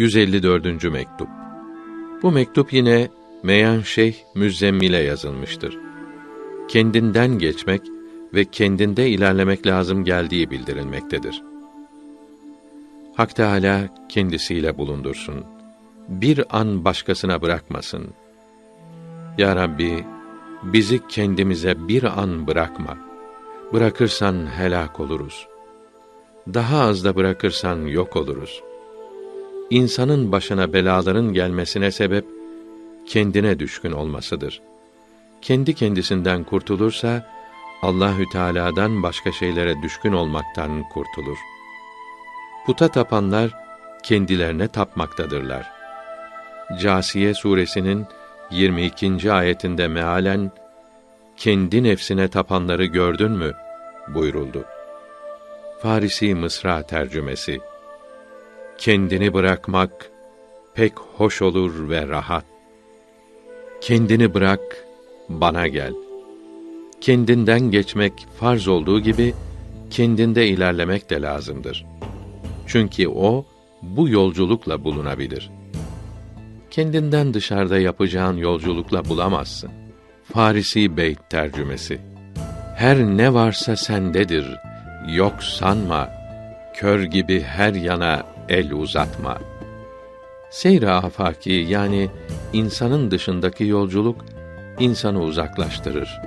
154. mektup. Bu mektup yine Meyan Şeyh Müzzemmil'e yazılmıştır. Kendinden geçmek ve kendinde ilerlemek lazım geldiği bildirilmektedir. Hak Teâlâ kendisiyle bulundursun. Bir an başkasına bırakmasın. Ya Rabbi, bizi kendimize bir an bırakma. Bırakırsan helak oluruz. Daha az da bırakırsan yok oluruz. İnsanın başına belaların gelmesine sebep kendine düşkün olmasıdır. Kendi kendisinden kurtulursa Allahü Teala'dan başka şeylere düşkün olmaktan kurtulur. Puta tapanlar kendilerine tapmaktadırlar. Câsiye suresinin 22. ayetinde mealen kendi nefsine tapanları gördün mü buyuruldu. Farisi Mısra tercümesi Kendini bırakmak pek hoş olur ve rahat. Kendini bırak, bana gel. Kendinden geçmek farz olduğu gibi kendinde ilerlemek de lazımdır. Çünkü o bu yolculukla bulunabilir. Kendinden dışarıda yapacağın yolculukla bulamazsın. Farisi Beyt tercümesi. Her ne varsa sendedir. Yok sanma. Kör gibi her yana el uzatma. Seyr-i afaki yani insanın dışındaki yolculuk insanı uzaklaştırır.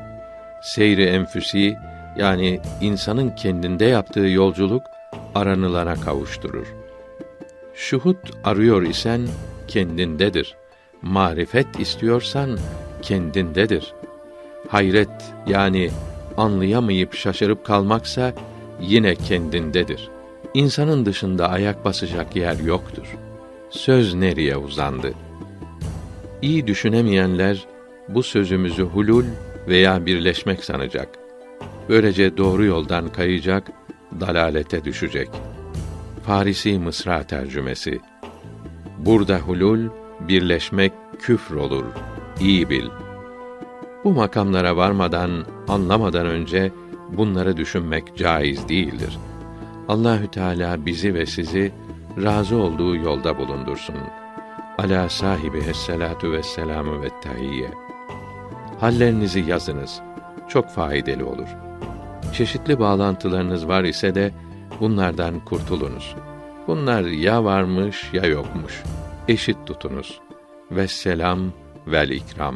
Seyri enfüsi yani insanın kendinde yaptığı yolculuk aranılana kavuşturur. Şuhut arıyor isen kendindedir. Marifet istiyorsan kendindedir. Hayret yani anlayamayıp şaşırıp kalmaksa yine kendindedir. İnsanın dışında ayak basacak yer yoktur. Söz nereye uzandı? İyi düşünemeyenler bu sözümüzü hulul veya birleşmek sanacak. Böylece doğru yoldan kayacak, dalalete düşecek. Farisi Mısra tercümesi. Burada hulul, birleşmek küfr olur. İyi bil. Bu makamlara varmadan, anlamadan önce bunları düşünmek caiz değildir. Allahü Teala bizi ve sizi razı olduğu yolda bulundursun. Ala sahibi esselatu vesselamu ve tahiyye. Hallerinizi yazınız. Çok faydalı olur. Çeşitli bağlantılarınız var ise de bunlardan kurtulunuz. Bunlar ya varmış ya yokmuş. Eşit tutunuz. Vesselam vel ikram.